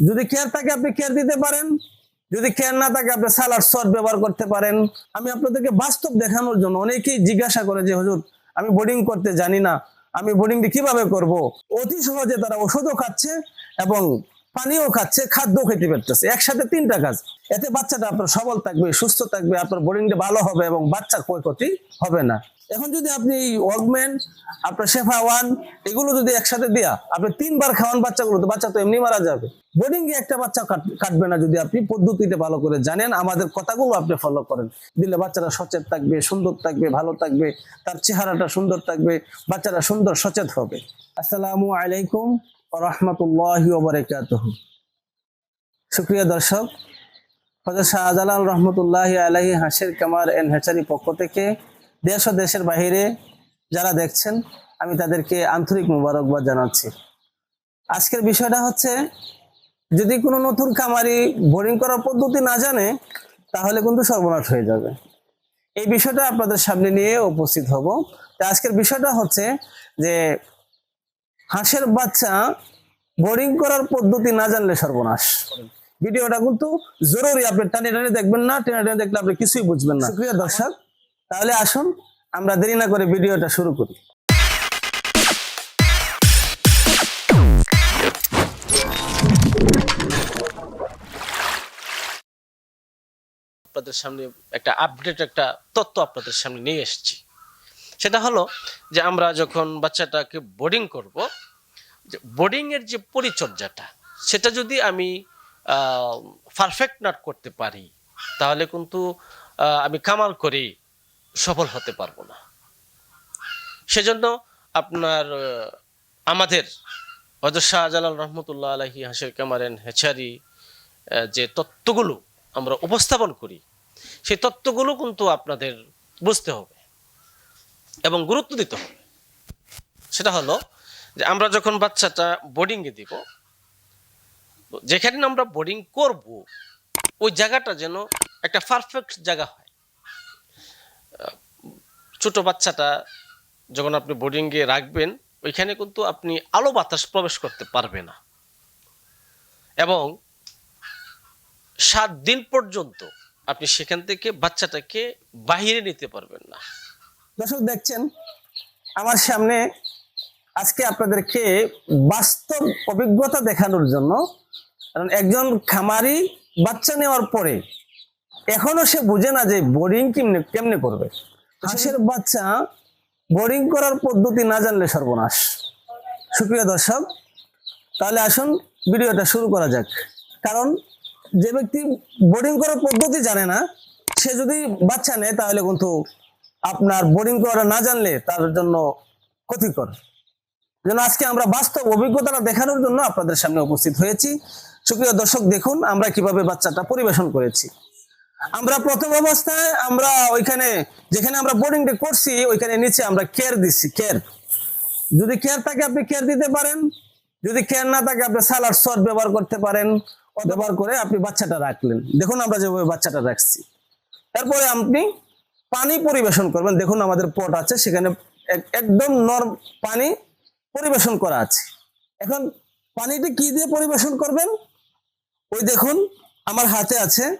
যদি কেয়ার থাকে আপনি কেয়ার দিতে পারেন। যদি কেয়ার না থাকে আপনি সালার সট ব্যবহার করতে পারেন। আমি আপনাদেরকে বাস্তব দেখানোর জন্য অনেকেই জিজ্ঞাসা করে যে, হজুর, আমি বোর্ডিং করতে জানি না। আমি বোর্ডিংটি কীভাবে করব? অতি সহজে তারা ওষুধও খাচ্ছে এবং পানিও খাচ্ছে, খাদ্যও খেতে পারতেছে। একসাথে তিনটা কাজ। এতে বাচ্চাটা আপনার সবল থাকবে, সুস্থ থাকবে, আপনার বোর্ডিংটা ভালো হবে এবং বাচ্চার ক্ষয়ক্ষতি হবে না। এখন যদি আপনি ওয়াকম্যান আপনার শেফা ওয়ান এগুলো যদি একসাথে দেয়া আপনি তিনবার খাওয়ান বাচ্চাগুলো, তো বাচ্চা তো এমনি মারা যাবে। বোর্ডিং এ একটা বাচ্চা কাট- কাটবে না যদি আপনি পদ্ধতিতে ভালো করে জানেন, আমাদের কথাগুলো আপনি ফলো করেন। দিলে বাচ্চারা সচেত থাকবে, সুন্দর থাকবে, ভালো থাকবে, তার চেহারাটা সুন্দর থাকবে, বাচ্চারা সুন্দর সচেত হবে। আসসালামু আলাইকুম রহমতুল্লাহ বারকাতুহ। সুপ্রিয় দর্শক হজরত শাহজালাল রহমতুল্লাহ আলাহি হাসির কামার এন হেচারি পক্ষ থেকে দেশ ও দেশের বাহিরে যারা দেখছেন, আমি তাদেরকে আন্তরিক মুবারকবাদ জানাচ্ছি। আজকের বিষয়টা হচ্ছে, যদি কোনো নতুন খামারি বোরিং করার পদ্ধতি না জানে, তাহলে কিন্তু সর্বনাশ হয়ে যাবে। এই বিষয়টা আপনাদের সামনে নিয়ে উপস্থিত হব। তা আজকের বিষয়টা হচ্ছে যে হাঁসের বাচ্চা বোরিং করার পদ্ধতি না জানলে সর্বনাশ। ভিডিওটা কিন্তু জরুরি আপনি টানে টানে দেখবেন না টেনে টেনে দেখলে আপনি কিছুই বুঝবেন না। প্রিয় দর্শক। তাহলে আসুন আমরা দেরি না করে ভিডিওটা শুরু করি। আপনাদের সামনে একটা আপডেট একটা তথ্য আপনাদের সামনে নিয়ে এসেছি। সেটা হলো যে আমরা যখন বাচ্চাটাকে বোর্ডিং করব, যে বোর্ডিং এর যে পরিচর্যাটা, সেটা যদি আমি পারফেক্ট নট করতে পারি, তাহলে কিন্তু আমি কামাল করে সফল হতে পারব না। সেজন্য আপনার আমাদের হজর শাহজালাল রহমতুল্লাহ আলহি হাসির কামারেন হেচারি যে তত্ত্বগুলো আমরা উপস্থাপন করি, সেই তত্ত্বগুলো কিন্তু আপনাদের বুঝতে হবে। এবং গুরুত্ব দিতে হবে। সেটা হলো যে আমরা যখন বাচ্চাটা বোর্ডিংয়ে দিব, যেখানে আমরা বোর্ডিং করব, ওই জায়গাটা যেন একটা পারফেক্ট জায়গা হয়। ছোট বাচ্চাটা যখন আপনি বোর্ডিংয়ে রাখবেন, ওইখানে কিন্তু আপনি আলো বাতাস প্রবেশ করতে পারবে না। এবং সাত দিন পর্যন্ত আপনি সেখান থেকে বাচ্চাটাকে বাহিরে নিতে পারবেন না। দর্শক দেখছেন? আমার সামনে আজকে আপনাদেরকে বাস্তব অভিজ্ঞতা দেখানোর জন্য কারণ একজন খামারি বাচ্চা নেওয়ার পরে এখনও সে বুঝে না যে বোরিং কেমনে কেমনে করবে। হাঁসের বাচ্চা বোরিং করার পদ্ধতি না জানলে সর্বনাশ। সুপ্রিয় দর্শক তাহলে আসুন ভিডিওটা শুরু করা যাক। কারণ যে ব্যক্তি বোর্ডিং করার পদ্ধতি জানে না সে যদি বাচ্চা নেয় তাহলে কিন্তু আপনার বোর্ডিং করা না জানলে তার জন্য ক্ষতিকর। যেন আজকে আমরা বাস্তব অভিজ্ঞতাটা দেখানোর জন্য আপনাদের সামনে উপস্থিত হয়েছি। সুপ্রিয় দর্শক, দেখুন আমরা কীভাবে বাচ্চাটা পরিবেশন করেছি। আমরা প্রথম অবস্থায় আমরা ওইখানে, যেখানে আমরা বোর্ডিংটা করছি, ওইখানে নিচে আমরা কেয়ার দিচ্ছি কেয়ার যদি কেয়ার থাকে আপনি কেয়ার দিতে পারেন। যদি কেয়ার না থাকে আপনি সালার সট ব্যবহার করতে পারেন ব্যবহার করে আপনি বাচ্চাটা রাখলেন। দেখুন আমরা যেভাবে বাচ্চাটা রাখছি। তারপরে আপনি পানি পরিবেশন করবেন। দেখুন আমাদের পট আছে, সেখানে এক- একদম নরম পানি পরিবেশন করা আছে। এখন পানিটা কি দিয়ে পরিবেশন করবেন? ওই দেখুন, আমার হাতে আছে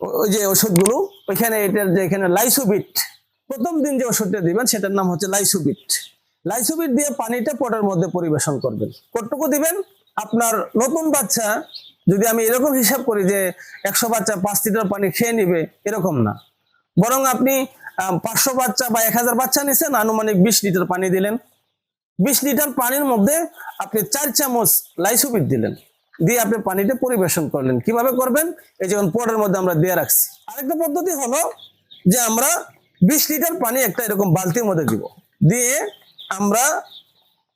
ওই যে ওষুধগুলো। ওইখানে এটার যে এখানে লাইসোবিট। প্রথম দিন যে ওষুধটা দিবেন, সেটার নাম হচ্ছে লাইসোবিট। লাইসোবিট দিয়ে পানিটা পটের মধ্যে পরিবেশন করবেন। কতটুকু দিবেন? আপনার নতুন বাচ্চা, যদি আমি এরকম হিসাব করি যে একশো বাচ্চা পাঁচ লিটার পানি খেয়ে নিবে, এরকম না। বরং আপনি পাঁচশো বাচ্চা বা এক হাজার বাচ্চা নিছেন, আনুমানিক বিশ লিটার পানি দিলেন। বিশ লিটার পানির মধ্যে আপনি চার চামচ লাইসোবিট দিলেন। দিয়ে আপনি পানিটা পরিবেশন করলেন। কীভাবে করবেন? এই যেমন পটের মধ্যে আমরা দিয়ে রাখছি। আরেকটা পদ্ধতি হলো যে আমরা বিশ লিটার পানি একটা এরকম বালতির মধ্যে দিব। দিয়ে আমরা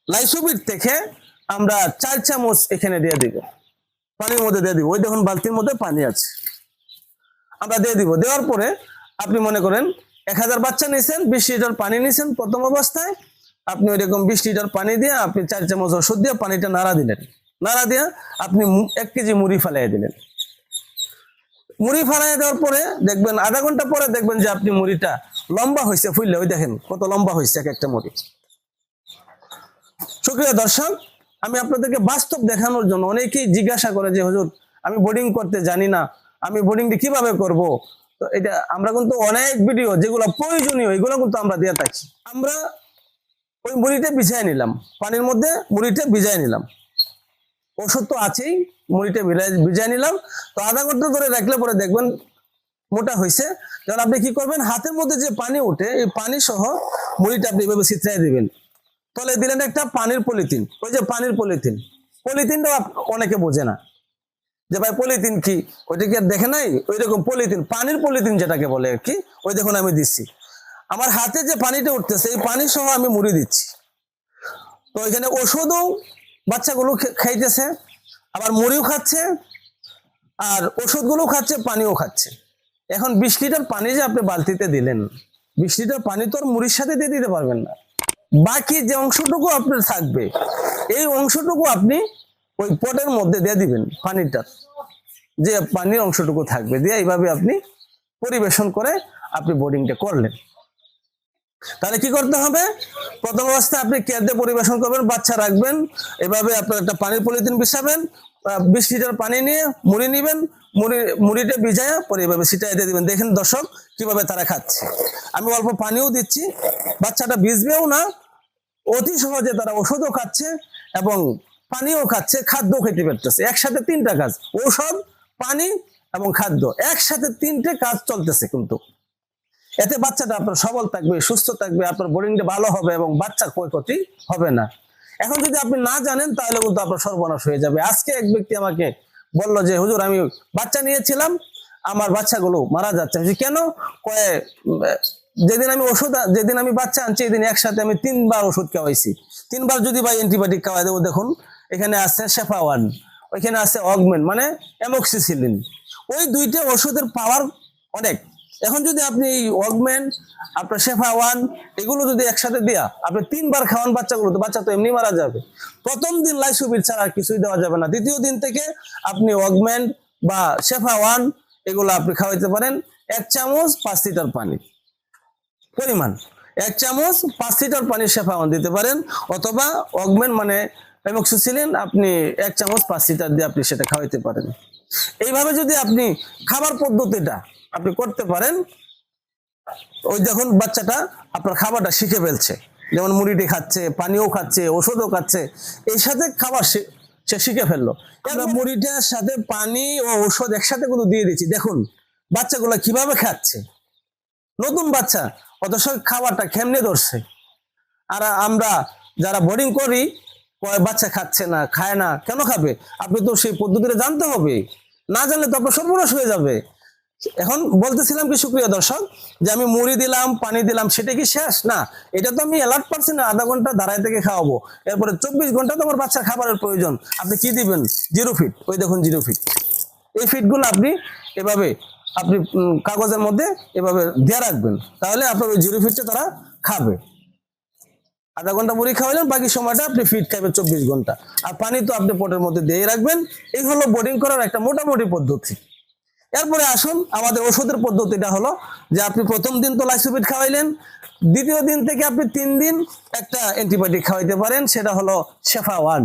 লাইসোবিট থেকে আমরা চার চামচ এখানে দিয়ে দিব। পানির মধ্যে দিয়ে দিব। ওই দেখুন বালতির মধ্যে পানি আছে। আমরা দিয়ে দিব। দেওয়ার পরে আপনি মনে করেন এক হাজার বাচ্চা নিয়েছেন বিশ লিটার পানি নিয়েছেন প্রথম অবস্থায়, আপনি ওইরকম বিশ লিটার পানি দিয়ে আপনি চার চামচ ওষুধ দিয়ে পানিটা নাড়া দিলেন। নাড়া দিয়ে আপনি এক কেজি মুড়ি ফালাই দিলেন। মুড়ি ফালাই দেওয়ার পরে দেখবেন, আধা ঘণ্টা পরে দেখবেন যে আপনি মুড়িটা লম্বা হয়েছে ফুললে, ওই দেখেন কত লম্বা হয়েছে এক একটা মুড়ি। সুপ্রিয় দর্শক, আমি আপনাদেরকে বাস্তব দেখানোর জন্য অনেকেই জিজ্ঞাসা করে যে, হুজুর, আমি বোর্ডিং করতে জানি না, আমি বোর্ডিংটি কীভাবে করব? তো এটা আমরা কিন্তু অনেক ভিডিও যেগুলো প্রয়োজনীয়, এগুলো কিন্তু আমরা দিয়ে থাকি আমরা ওই মুড়িটা ভিজাই নিলাম। পানির মধ্যে মুড়িটা ভিজাই নিলাম। ওষুধ তো আছেই, মুড়িটা ভিজাই- নিলাম। তো আধা ঘণ্টা ধরে রাখলে পরে দেখবেন মোটা হয়েছে তখন আপনি কি করবেন? হাতের মধ্যে যে পানি ওঠে, এই পানি সহ মুড়িটা আপনি এভাবে ছিটরাই দিবেন। তলে দিলেন একটা পানির পলিথিন। ওই যে পানির পলিথিন। পলিথিনটাও অনেকে বোঝে না। যে ভাই পলিথিন কি? ওইটা কি আর দেখে নাই? ওই রকম পলিথিন, পানির পলিথিন যেটাকে বলে আর কি, ওই দেখুন আমি দিচ্ছি। আমার হাতে যে পানিটা উঠতেছে, এই পানি সহ আমি মুড়ি দিচ্ছি। তো এখানে ওষুধও বাচ্চাগুলো খাইতেছে, আবার মুড়িও খাচ্ছে, আর ওষুধগুলো খাচ্ছে, পানিও খাচ্ছে। এখন বিশ লিটার পানি যে আপনি বালতিতে দিলেন, বিশ লিটার পানি তো আর মুড়ির সাথে দিয়ে দিতে পারবেন না। বাকি যে অংশটুকু আপনার থাকবে, এই অংশটুকু আপনি ওই পটের মধ্যে দিয়ে দিবেন পানিটা। যে পানির অংশটুকু থাকবে দিয়ে এইভাবে আপনি পরিবেশন করে আপনি বোর্ডিংটা করলেন। তাহলে কি করতে হবে? প্রথম অবস্থায় আপনি কেয়ার দিয়ে পরিবেশন করবেন, বাচ্চা রাখবেন, এভাবে আপনার একটা পানির পলিথিন বিছাবেন বিশ লিটার পানি নিয়ে মুড়ি নিবেন, মুড়ি, মুড়িটা ভিজায় পরে এভাবে ছিটাই দিয়ে দিবেন। দেখেন দর্শক কীভাবে তারা খাচ্ছে। আমি অল্প পানিও দিচ্ছি, বাচ্চাটা ভিজবেও না, অতি সহজে তারা ওষুধও খাচ্ছে এবং পানিও খাচ্ছে, খাদ্যও খেতে পারতেছে। একসাথে তিনটা কাজ, ঔষধ, পানি এবং খাদ্য। একসাথে তিনটে কাজ চলতেছে কিন্তু। এতে বাচ্চাটা আপনার সবল থাকবে, সুস্থ থাকবে, আপনার বোর্ডিংটা ভালো হবে এবং বাচ্চার ক্ষয়ক্ষতি হবে না। এখন যদি আপনি না জানেন, তাহলে কিন্তু আপনার সর্বনাশ হয়ে যাবে। আজকে এক ব্যক্তি আমাকে বলল যে, হুজুর, আমি বাচ্চা নিয়েছিলাম, আমার বাচ্চাগুলো মারা যাচ্ছে। কেন? কয়ে, যেদিন আমি ওষুধ, যেদিন আমি বাচ্চা আনছি, এদিন একসাথে আমি তিনবার ওষুধ খাওয়াইছি। তিনবার যদি ভাই অ্যান্টিবায়োটিক খাওয়াই দেবো, দেখুন এখানে আছে শেফা ওয়ান ওইখানে আছে অগমেন্ট মানে অ্যামোক্সিসিলিন। ওই দুইটা ওষুধের পাওয়ার অনেক। এখন যদি আপনি এই অগমেন্ট আপনার শেফা ওয়ান এগুলো যদি একসাথে দেয়া আপনি তিনবার খাওয়ান বাচ্চাগুলো, তো বাচ্চা তো এমনি মারা যাবে। প্রথম দিন লাইসুবির ছাড়া কিছুই দেওয়া যাবে না। দ্বিতীয় দিন থেকে আপনি অগমেন্ট বা শেফা ওয়ান এগুলো আপনি খাওয়াইতে পারেন। এক চামচ পাঁচ লিটার পানি। পরিমাণ। এক চামচ পাঁচ লিটার পানি শেফাওয়ান দিতে পারেন, অথবা অগমেন্ট মানে এমক্সিসিলিন আপনি এক চামচ পাঁচ লিটার দিয়ে আপনি সেটা খাওয়াইতে পারেন। এইভাবে যদি আপনি খাবার পদ্ধতিটা আপনি করতে পারেন ওই দেখুন বাচ্চাটা আপনার খাবারটা শিখে ফেলছে। যেমন মুড়িটি খাচ্ছে পানিও খাচ্ছে ওষুধও খাচ্ছে এই সাথে খাবার সে শিখে ফেলল। আমরা মুড়িটার সাথে পানি ও ওষুধ একসাথে কিন্তু দিয়ে দিচ্ছি। দেখুন বাচ্চাগুলো কীভাবে খাচ্ছে। নতুন বাচ্চা অথচ খাবারটা খেমনে ধরছে। আর আমরা যারা বোর্ডিং করি বাচ্চা খাচ্ছে না, খায় না, কেন খাবে? আপনি তো সেই পদ্ধতিটা জানতে হবে। না জানলে তো আপনার সর্বনাশ হয়ে যাবে। এখন বলতেছিলাম কি, সুপ্রিয় দর্শক, যে আমি মুড়ি দিলাম, পানি দিলাম, সেটা কি শেষ? না, এটা তো আমি অ্যালার্ট পারছি না, আধা ঘণ্টা দাঁড়ায় থেকে খাওয়াবো। এরপরে চব্বিশ ঘণ্টা তো আমার বাচ্চার খাবারের প্রয়োজন। আপনি কি দিবেন? জিরো ফিট ওই দেখুন জিরো ফিট এই ফিটগুলো আপনি এভাবে, আপনি কাগজের মধ্যে এভাবে দিয়ে রাখবেন। তাহলে আপনার ওই জিরো ফিটটা তারা খাবে। আধা ঘণ্টা মুড়ি খাওয়ালেন বাকি সময়টা আপনি ফিট খাবেন চব্বিশ ঘণ্টা। আর পানি তো আপনি পটের মধ্যে দিয়ে রাখবেন। এই হলো বোর্ডিং করার একটা মোটামুটি পদ্ধতি। এরপরে আসুন, আমাদের ওষুধের পদ্ধতিটা হলো যে আপনি প্রথম দিন তো লাইসোপিড খাওয়াইলেন, দ্বিতীয় দিন থেকে আপনি তিন দিন একটা অ্যান্টিবায়োটিক খাওয়াইতে পারেন, সেটা হলো শেফা ওয়ান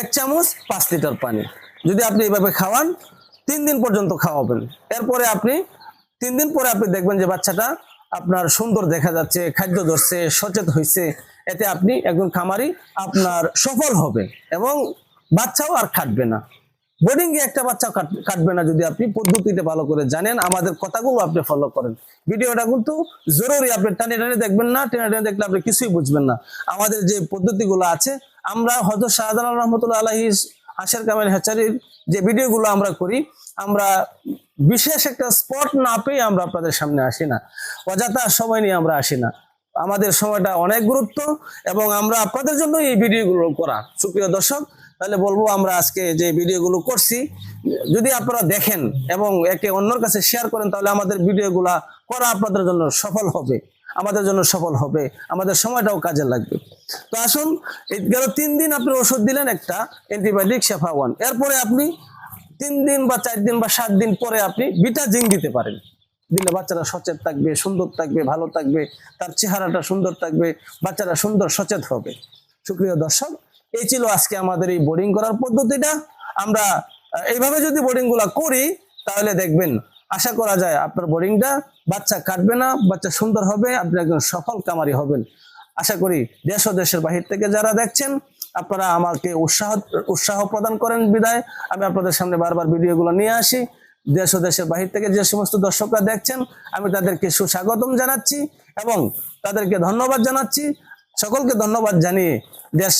এক চামচ পাঁচ লিটার পানি। যদি আপনি এইভাবে খাওয়ান, তিন দিন পর্যন্ত খাওয়াবেন। এরপরে আপনি, তিন দিন পরে আপনি দেখবেন যে বাচ্চাটা আপনার সুন্দর দেখা যাচ্ছে, খাদ্য ধরছে, সচেত হয়েছে এতে আপনি একজন খামারি আপনার সফল হবে এবং বাচ্চাও আর খাটবে না। বোর্ডিং এ একটা বাচ্চা কাটবে না যদি আপনি পদ্ধতিটা ভালো করে জানেন। আমাদের কথাগুলো আপনি ফলো করেন। ভিডিওটা কিন্তু জরুরি, আপনি টানে টানে দেখবেন না, টেনে টেনে দেখলে আপনি কিছুই বুঝবেন না। আমাদের যে পদ্ধতিগুলো আছে, আমরা হয়তো শাহজালাল রহমতুল্লাহ আলহি আশার কামাল হেচারির যে ভিডিওগুলো আমরা করি, আমরা বিশেষ একটা স্পট না পেয়ে আমরা আপনাদের সামনে আসি না। অযথা সময় নিয়ে আমরা আসি না। আমাদের সময়টা অনেক গুরুত্ব এবং আমরা আপনাদের জন্য এই ভিডিওগুলো করা। সুপ্রিয় দর্শক, তাহলে বলব আমরা আজকে যে ভিডিওগুলো করছি, যদি আপনারা দেখেন এবং একে অন্যর কাছে শেয়ার করেন, তাহলে আমাদের ভিডিওগুলা করা আপনাদের জন্য সফল হবে। আমাদের জন্য সফল হবে। আমাদের সময়টাও কাজে লাগবে। তো আসুন গেল তিন দিন আপনি ওষুধ দিলেন একটা অ্যান্টিবায়োটিক শেফা ওয়ান এরপরে আপনি তিন দিন বা চার দিন বা সাত দিন পরে আপনি বিটা জিং দিতে পারেন। দিলে বাচ্চারা সচেত থাকবে, সুন্দর থাকবে, ভালো থাকবে, তার চেহারাটা সুন্দর থাকবে, বাচ্চারা সুন্দর, সচেত হবে। সুপ্রিয় দর্শক, এই ছিল আজকে আমাদের এই বোর্ডিং করার পদ্ধতিটা। আমরা এইভাবে যদি বোর্ডিংগুলা করি, তাহলে দেখবেন, আশা করা যায় আপনার বোর্ডিংটা বাচ্চা কাটবে না, বাচ্চা সুন্দর হবে, আপনি একজন সফল কামারি হবেন। আশা করি দেশ ও দেশের বাহির থেকে যারা দেখছেন আপনারা আমাকে উৎসাহ উৎসাহ প্রদান করেন বিদায়। আমি আপনাদের সামনে বারবার ভিডিওগুলো নিয়ে আসি। দেশ ও দেশের বাহির থেকে যে সমস্ত দর্শকরা দেখছেন, আমি তাদেরকে সুস্বাগতম জানাচ্ছি এবং তাদেরকে ধন্যবাদ জানাচ্ছি। সকলকে ধন্যবাদ জানিয়ে দেশ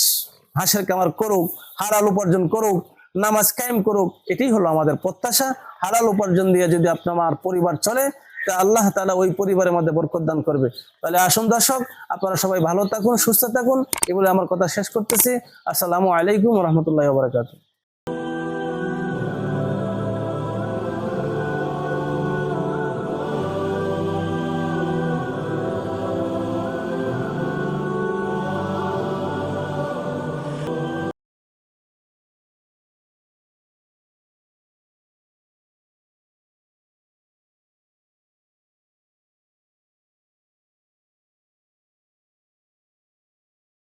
হাঁসের কামার করুক হারাল উপার্জন করুক, নামাজ কায়েম করুক এটাই হলো আমাদের প্রত্যাশা। হালাল উপার্জন দিয়ে যদি আপনার পরিবার চলে তা আল্লাহ তালা ওই পরিবারের মধ্যে বরকত দান করবে। তাহলে আসুন দর্শক, আপনারা সবাই ভালো থাকুন, সুস্থ থাকুন এগুলো আমার কথা শেষ করতেছি। আসসালামু আলাইকুম রহমতুল্লাহ বারাকাতুহ।